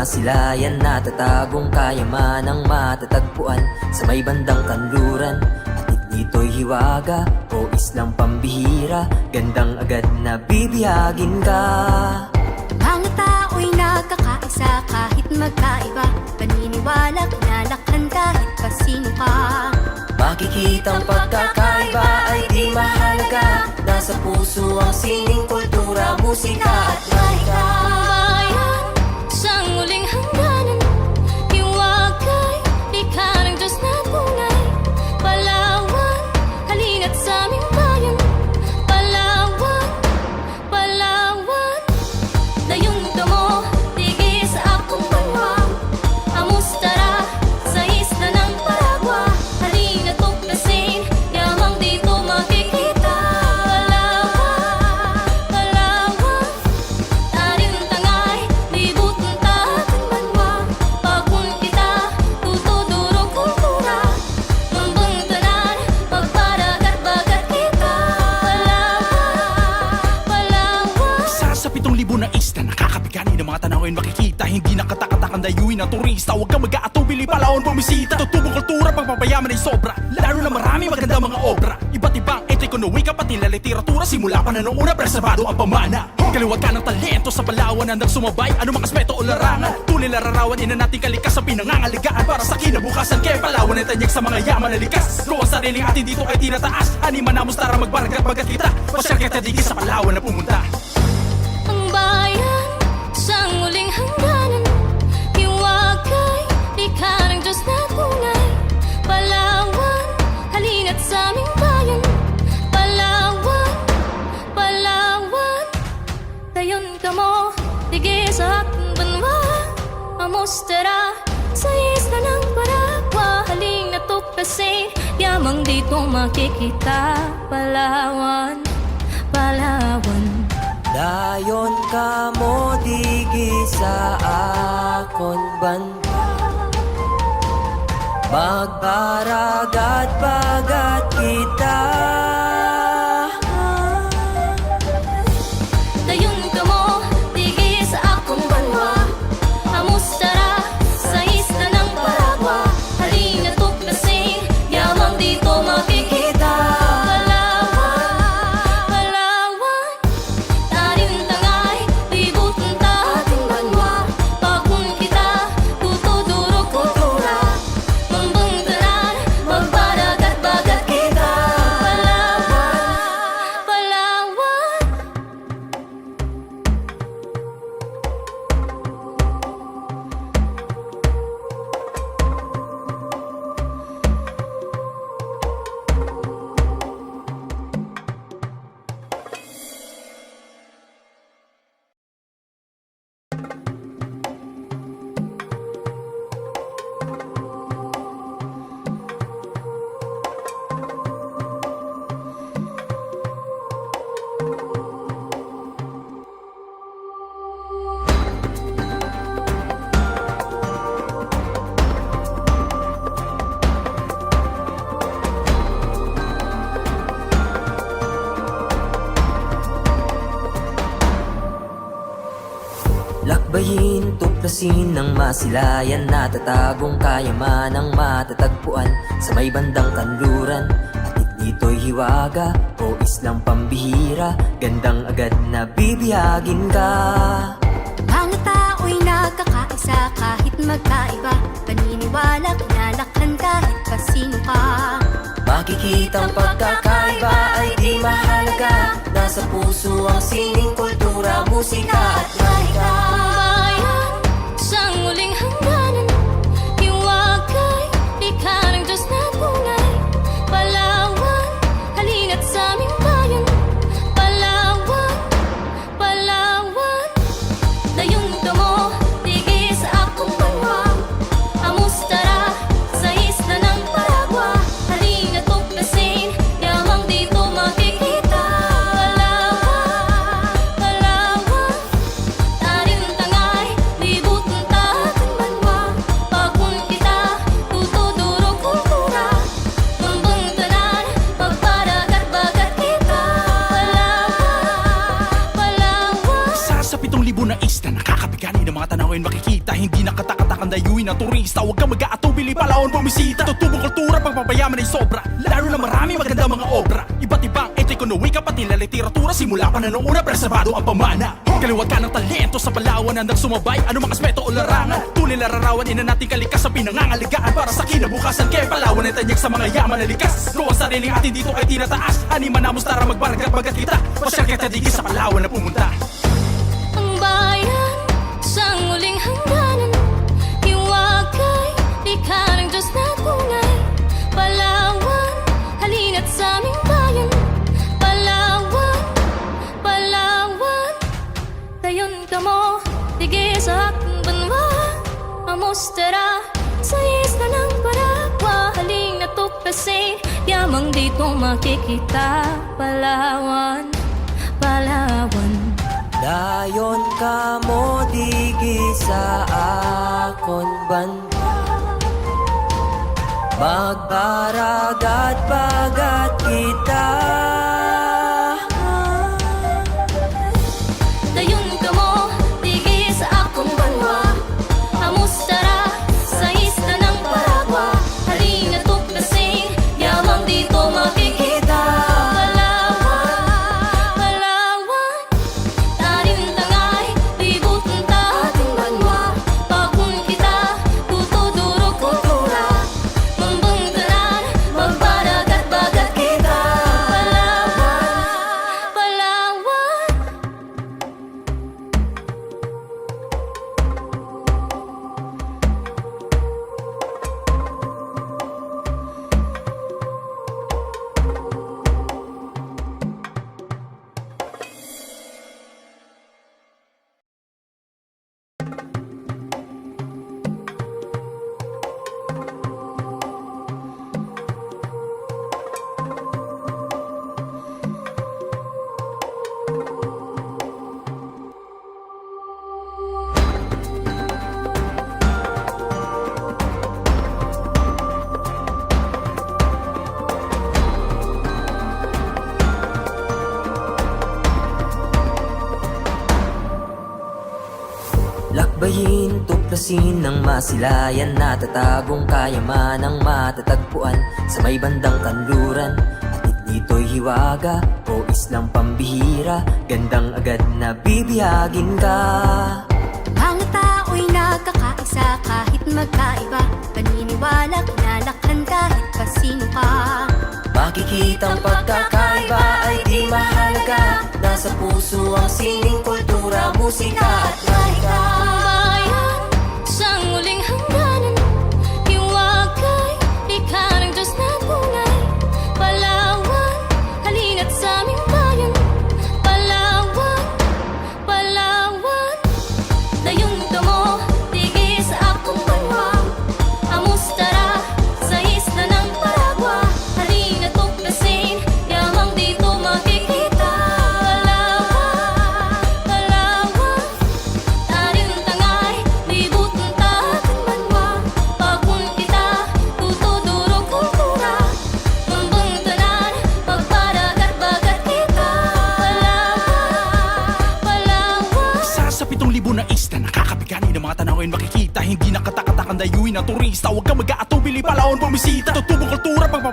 Ng masilayan Natatagong kayamanang matatagpuan Sa may bandang kanluran. At dito'y hiwaga o islang pambihira Gandang agad na bibiyagin ka. Mga tao'y nagkakaisa kahit magkaiba Paniniwala, kinalakhan kahit kasino ka. Makikitang pagkakaiba ay di mahalaga. Nasa puso ang sining kultura, musika at mahika Tanawin makikita Hindi nakatakatakang dayuin ng turista. Huwag kang mag-aatubili palaon bumisita. Tutubong kultura pagpapayaman ay sobra. Lalo na marami maganda mga obra. Iba't ibang etiko na wika pati na literatura. Simula pa na noong una preservado ang pamana. Kaliwat ka ng talento sa Palawan na nagsumabay Ano mang aspeto o larangan? Tunay lararawan ina nating kalikas sa pinangangaligaan. Para sa kinabukasan kaya Palawan ay tanyag sa mga yaman na likas. Ang sariling atin dito ay tinataas. Anima na mustara magbaragat bagat kita Pasyal kita digis sa Palawan na pumunta Tuklasin, yamang dito makikita. Palawan, Palawan. Dayon ka mo digi sa akon banda Magbaragat bagat kita ng masilayan Natatagong kayamanang matatagpuan Sa may bandang kanluran. At dito'y hiwaga o islang pambihira Gandang agad na bibiyagin ka. Mga tao'y nagkakaisa kahit magkaiba Paniniwala, kinalakhan kahit kasino ka. Makikitang pagkakaiba ay di mahalaga. Nasa puso ang sining kultura, musika at mahika Nakakabigani ng mga tanawin makikita Hindi nakatakatakang dayuin ng turista. Huwag kang mag-aatubili palaon bumisita. Tutubong kultura pagpapayaman ay sobra. Lalo na marami maganda mga obra. Iba't ibang etiko na wika pati na literatura. Simula pa na noong una preservado ang pamana. Kaliwag ka ng talento sa Palawan Handang sumabay ano mang aspeto o larangan? Tunay lararawan ina natin kalikas sa pinangangaligaan. Para sa kinabukasan kaya Palawan ay tanyag sa mga yaman na likas. Ang sariling atin dito ay tinataas. Anima na mustara magbaragat bagat kita Pasyal kita sa Palawan na pumunta. Ang bayan muling hangganan. Hiwagay, likha ng Diyos na Palawan, halina't sa aming bayan. Palawan, Palawan. Dayon ka mo, banwa. Amustara, sa isla ng Paragua. Haling na tuklasin, yamang dito makikita. Palawan, Palawan Dayon ka mo digi sa akon banda Magbaragat bagat kita ng masilayan Natatagong kayamanang matatagpuan Sa may bandang kanluran. At dito'y hiwaga o islang pambihira Gandang agad na bibiyagin ka. Mga tao'y nagkakaisa kahit magkaiba Paniniwala, kinalakhan kahit pa sino ka Makikitang pagkakaiba ay di mahalaga. Nasa puso ang sining kultura, musika at Ang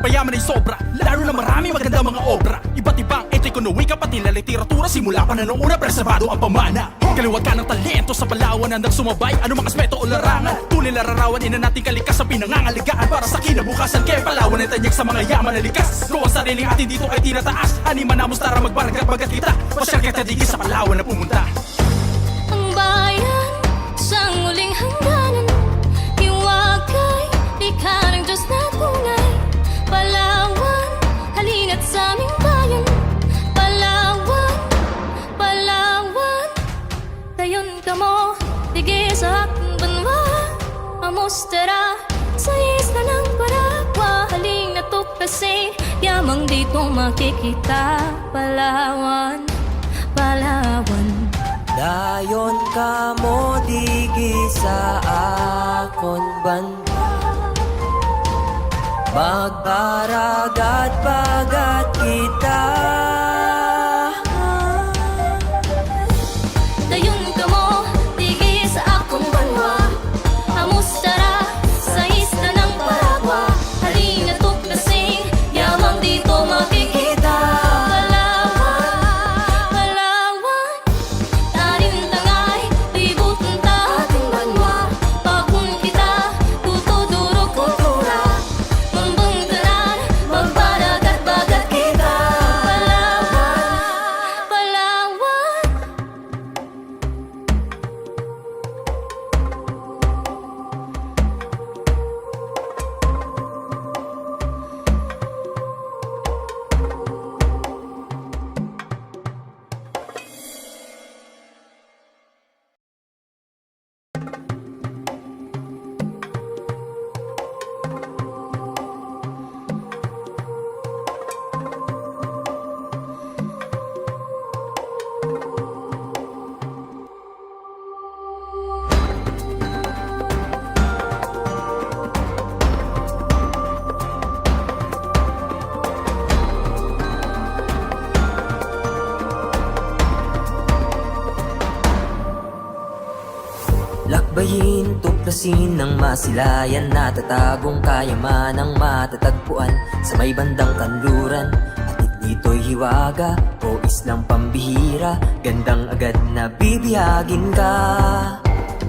pagpapayaman ay sobra. Lalo na marami maganda mga obra. Iba't ibang etiko na wika pati na literatura. Simula pa na noong una preservado ang pamana. Kaliwag ka ng talento sa Palawan Handang sumabay ano mang aspeto o larangan? Tunay lararawan ina natin kalikas sa pinangangaligaan. Para sa kinabukasan kaya Palawan ay tanyag sa mga yaman na likas. Ang sariling atin dito ay tinataas Anima na mustara magbaragat bagat kita Pasyal kita digis sa Palawan na pumunta. Ang bayan sa muling hangganan Hiwagay, likha ng Diyos na tunay Palawan, halina't sa aming bayan. Palawan, Palawan Dayon ka mo, tige sa aking banwa. Amustara, sa isla ng Paragua Haling na tuklasin, yamang dito makikita. Palawan, Palawan. Dayon ka mo digi sa akon banda Magbaragat bagat kita tuklasin ng masilayan Natatagong kayamanang matatagpuan Sa may bandang kanluran. At dito'y hiwaga o islang pambihira Gandang agad na bibiyagin ka.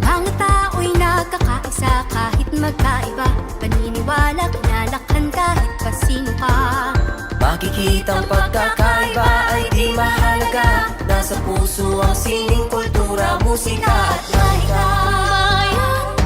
Mga tao'y nagkakaisa kahit magkaiba Paniniwala, kinalakhan kahit pa sino ka. Makikitang pagkakaiba ay di mahalaga. Nasa puso ang sining kultura, musika at mahika bayan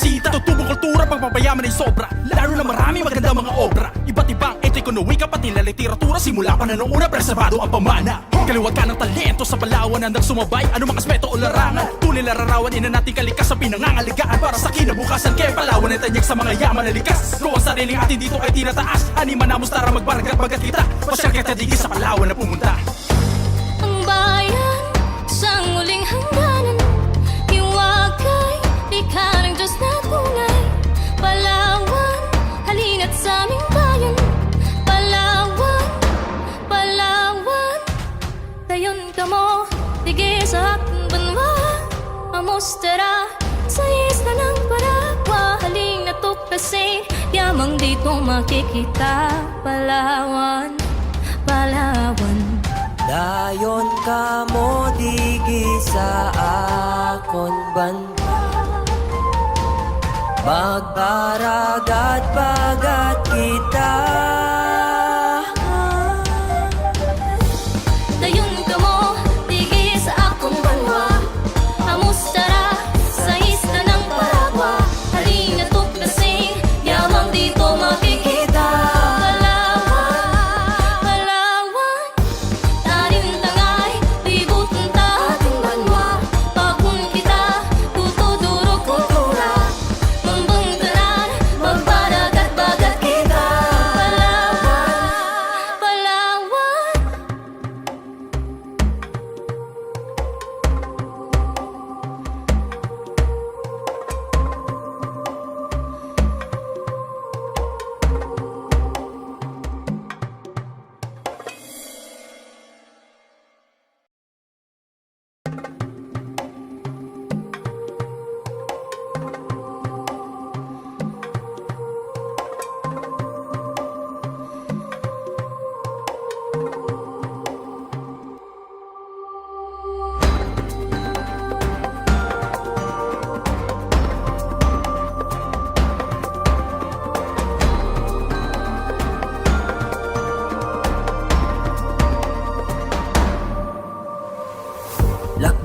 bumisita Tutubong kultura pagpapayaman ay sobra. Lalo na marami maganda mga obra. Iba't ibang etikonomi pati na literatura. Simula pa na noong una preservado ang pamana. Kaliwag ka ng talento sa Palawan Handang sumabay. Anumang aspeto o larangan Tunay lararawan ina natin kalikas sa pinangangaligaan. Para sa kinabukasan kaya Palawan ay tanyag sa mga yaman na likas. Kung ang sariling atin dito ay tinataas. Anima na mustara magbaragat-bagat kita Pasyal kita digis sa Palawan na pumunta. Ang bayan sa muling hangganan Hiwagay, likha ng Diyos na Palawan, halina't sa aming bayan. Palawan, Palawan Dayon ka mo, tigil sa banwa. Sa isla ng Paragua Halina tuklasin, yamang dito makikita. Palawan, Palawan. Dayon ka mo digi sa akon banda Magbaragat bagat kita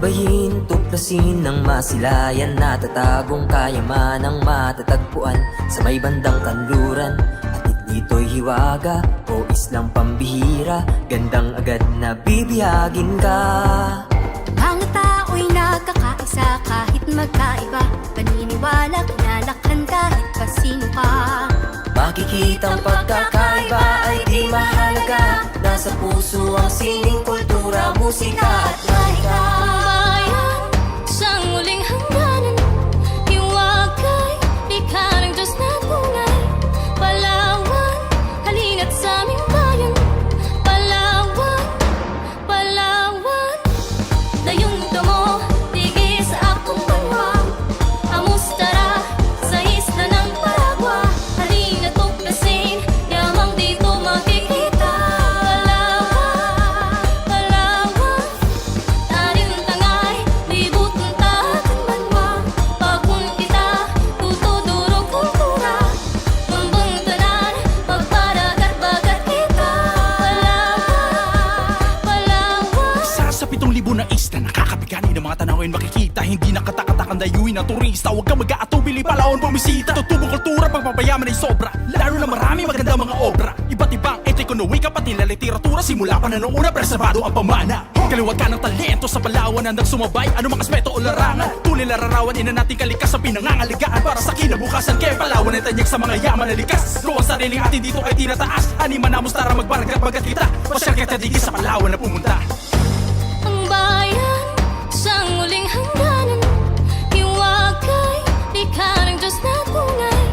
Lakbayin, tuklasin ng masilayan. Natatagong kayamanang matatagpuan. Sa may bandang kanluran At dito'y hiwaga. O islang pambihira Gandang agad na bibiyagin ka. Mga tao'y nagkakaisa kahit magkaiba. Paniniwala, kinalakhan kahit pa Makikitang pagkakaiba ay di mahalaga. Nasa puso ang sining kultura, musika at mahika ng turista. Huwag kang mag-aatubili palaon bumisita. Tutubong kultura pagpapayaman ay sobra. Lalo na marami maganda mga obra. Iba't ibang etiko na wika pati na literatura. Simula pa na noong una preservado ang pamana. Kaliwag ka ng talento sa Palawan na nagsumabay Ano mga aspeto o larangan? Tunay lararawan ina nating kalikas sa pinangangaligaan. Para sa kinabukasan kaya Palawan ay tanyag sa mga yaman na likas. Ang sariling atin dito ay tinataas. Anima na mustara magbarag at bagat kita. Pasyal kita digis sa Palawan na pumunta. Ang bayan sa muling hanggan Karang Diyos na tunay.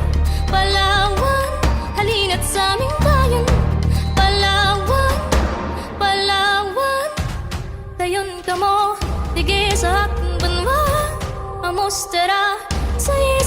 Palawan, halina't sa aming bayan. Palawan, Palawan. Dayon ka mo, tige sa aking banwa Amustera sa'yo